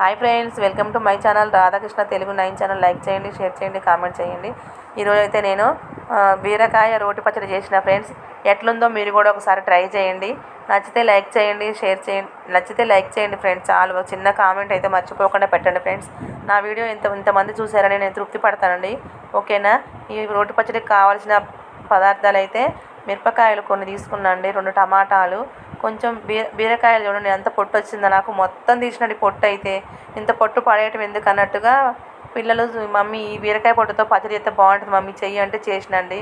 Hi friends welcome to my channel Radhakrishna Telugu nine channel like చేయండి share చేయండి comment చేయండి. ఈరోజు అయితే నేను బీరకాయ రోటి పచ్చడి చేసిన ఫ్రెండ్స్ ఎట్లుందో మీరు కూడా ఒకసారి ట్రై చేయండి. నచ్చితే లైక్ చేయండి షేర్ చేయండి నచ్చితే లైక్ చేయండి ఫ్రెండ్స్ చాలు ఒక చిన్న కామెంట్ అయితే మర్చిపోకుండా పెట్టండి ఫ్రెండ్స్ నా వీడియో ఇంత ఇంతమంది చూసారని నేను తృప్తి పడతానండి. ఓకేనా ఈ రోటి పచ్చడికి కావాల్సిన పదార్థాలు అయితే మిరపకాయలు కొన్ని తీసుకున్నాండి రెండు టమాటాలు కొంచెం బీర బీరకాయలు చూడండి ఎంత పొట్టు వచ్చిందో నాకు. మొత్తం తీసినట్టు పొట్టు అయితే. ఇంత పొట్టు పడేయటం ఎందుకు అన్నట్టుగా పిల్లలు మమ్మీ ఈ బీరకాయ పొట్టుతో పచ్చడి చేస్తే బాగుంటుంది మమ్మీ చెయ్యి అంటే చేసినండి.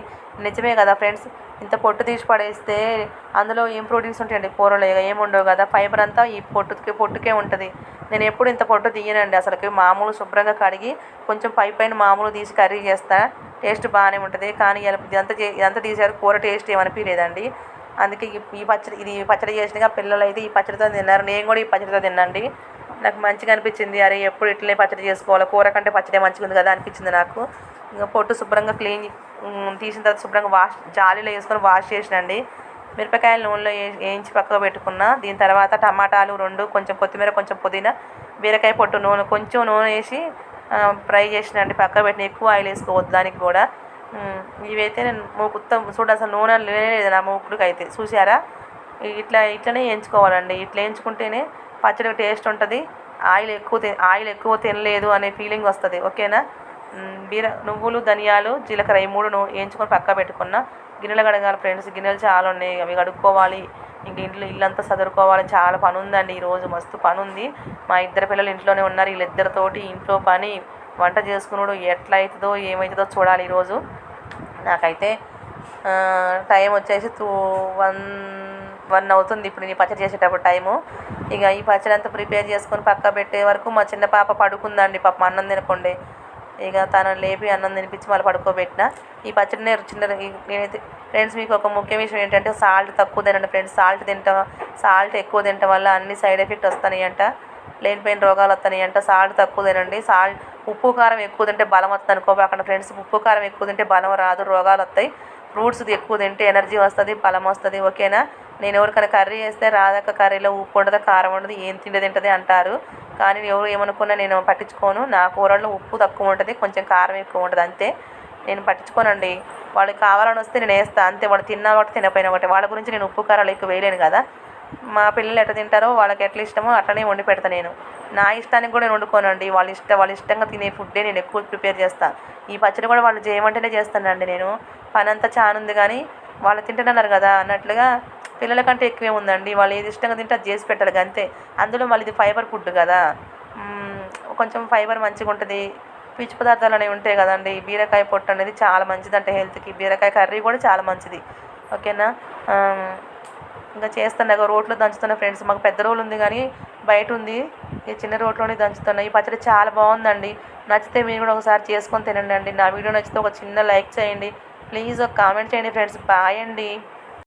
నిజమే కదా ఫ్రెండ్స్ ఇంత పొట్టు తీసి పడేస్తే అందులో ఏం ప్రోటీన్స్ ఉంటాయండి? కూరలో ఇక ఉండవు కదా. ఫైబర్ అంతా ఈ పొట్టుకి పొట్టుకే ఉంటుంది. నేను ఎప్పుడు ఇంత పొట్టు తీయనండి అసలుకి. మామూలు శుభ్రంగా కడిగి కొంచెం పై పైన మామూలు తీసి కర్రీ చేస్తా టేస్ట్ బాగానే ఉంటుంది. కానీ ఎంత ఇదంతా చే ఇదంతా తీసారు కూర టేస్ట్ ఏమనిపించలేదండి అందుకే ఈ- ఈ పచ్చడి ఇది పచ్చడి చేసినాక పిల్లలు అయితే ఈ పచ్చడితో తిన్నారు. నేను కూడా ఈ పచ్చడితో తిన్నండి నాకు మంచిగా అనిపించింది. అరే ఎప్పుడు ఇట్లనే పచ్చడి చేసుకోవాలి? కూర కంటే పచ్చడి మంచిగా ఉంది కదా అనిపించింది నాకు. ఇంకా పొట్టు శుభ్రంగా క్లీన్ తీసిన తర్వాత శుభ్రంగా వాష్ జాలీలో వేసుకొని వాష్ చేసినండి. మిరపకాయలు నూనెలో వేయించి పక్కకు పెట్టుకున్న. దీని తర్వాత టమాటాలు రెండు కొంచెం కొత్తిమీర కొంచెం పుదీనా బీరకాయ పొట్టు నూనె కొంచెం నూనె వేసి ఫ్రై చేసినండి. పక్కకు పెట్టిన ఎక్కువ ఆయిల్ వేసుకోవద్దు దానికి కూడా. ఇవైతే నేను మూకుత్తం చూడ అసలు నూనె లేదు నా మూకుడికి అయితే చూసారా ఇట్లా ఇట్లనే వేయించుకోవాలండి. ఇట్లా వేయించుకుంటేనే పచ్చడి టేస్ట్ ఉంటుంది. ఆయిల్ ఎక్కువ ఆయిల్ ఎక్కువ తినలేదు అనే ఫీలింగ్ వస్తుంది. ఓకేనా? బీర నువ్వులు ధనియాలు జీలకర్ర ఈ మూడును వేయించుకొని పక్క పెట్టుకున్న గిన్నెలు కడగాలి ఫ్రెండ్స్. గిన్నెలు చాలా ఉన్నాయి అవి కడుక్కోవాలి. ఇంక ఇంట్లో ఇల్లంతా సదురుకోవాలి. చాలా పని ఉందండి ఈరోజు మస్తు పని ఉంది మా ఇద్దరు పిల్లలు ఇంట్లోనే ఉన్నారు వీళ్ళిద్దరితోటి ఇంట్లో పని. వంట చేసుకున్నాడు ఎట్లా అవుతుందో ఏమవుతుందో చూడాలి ఈరోజు. నాకైతే టైం వచ్చేసి టూ వన్ వన్ అవుతుంది ఇప్పుడు నేను పచ్చడి చేసేటప్పుడు టైము. ఇక ఈ పచ్చడి అంతా ప్రిపేర్ చేసుకొని పక్క పెట్టే వరకు మా చిన్న పాప పడుకుందండి పాప అన్నం తినకుండా. ఇక తను లేపి అన్నం తినిపించి మళ్ళీ పడుకోబెట్టిన. ఈ పచ్చడిని చిన్న నేనైతే ఫ్రెండ్స్ మీకు ఒక ముఖ్య విషయం ఏంటంటే సాల్ట్ తక్కువ తినండి ఫ్రెండ్స్. సాల్ట్ తింటాం సాల్ట్ ఎక్కువ తినటం వల్ల అన్ని సైడ్ ఎఫెక్ట్ వస్తాయి అంట లేనిపోయిన రోగాలు వస్తాయి అంట సాల్ట్ తక్కువ తినండి. సాల్ట్ ఉప్పు కారం ఎక్కువ తింటే బలం వస్తుంది అనుకోబాకండి ఫ్రెండ్స్ ఉప్పు కారం ఎక్కువ తింటే బలం రాదు రోగాలు వస్తాయి. ఫ్రూట్స్ ఎక్కువ తింటే ఎనర్జీ వస్తుంది బలం వస్తుంది. ఓకేనా? నేను ఎవరికైనా కర్రీ చేస్తే రాదక్క కర్రీలో ఉప్పు ఉండదు కారం ఉండదు ఏం తిండి తింటుంది అంటారు. కానీ ఎవరు ఏమనుకున్నా నేను పట్టించుకోను. నా కూరల్లో ఉప్పు తక్కువ ఉంటుంది కొంచెం కారం ఎక్కువ ఉంటుంది అంతే. నేను పట్టించుకోనండి. వాళ్ళకి కావాలని వస్తే నేను వేస్తాను అంతే. వాడు తిన్నా ఒకటి తినపోయినా ఒకటి. వాళ్ళ గురించి నేను ఉప్పు కారాలు ఎక్కువ వేయలేను కదా. మా పిల్లలు ఎట్లా తింటారో వాళ్ళకి ఎట్లా ఇష్టమో అట్లనే వండి పెడతా నేను. నా ఇష్టానికి కూడా నేను వండుకోనండి. వాళ్ళ ఇష్టం వాళ్ళ ఇష్టంగా తినే ఫుడ్డే నేను ఎక్కువ ప్రిపేర్ చేస్తాను ఈ పచ్చడి కూడా వాళ్ళు చేయమంటేనే చేస్తానండి నేను. పని అంతా చానుంది కానీ వాళ్ళు తింటున్నారు కదా అన్నట్లుగా పిల్లల కంటే ఎక్కువే ఉందండి. వాళ్ళు ఏది ఇష్టంగా తింటే అది చేసి పెట్టాలి అంతే. అందులో మళ్ళీ ఇది ఫైబర్ ఫుడ్ కదా. కొంచెం ఫైబర్ మంచిగా ఉంటుంది. పీచు పదార్థాలు అనేవి ఉంటాయి కదండి. బీరకాయ పొట్టు అనేది చాలా మంచిది అంటే హెల్త్కి. బీరకాయ కర్రీ కూడా చాలా మంచిది. ఓకేనా? ఇంకా చేస్తాను రోట్లో దంచుతున్న ఫ్రెండ్స్ మాకు పెద్ద రోలు ఉంది కానీ బయట ఉంది. ఈ చిన్న రోట్లోనే దంచుతున్నాయి ఈ పచ్చడి చాలా బాగుందండి. నచ్చితే మీరు కూడా ఒకసారి చేసుకొని తినండి అండి. నా వీడియో నచ్చితే ఒక చిన్న లైక్ చేయండి. ప్లీజ్ ఒక కామెంట్ చేయండి ఫ్రెండ్స్. బాయ్ అండి.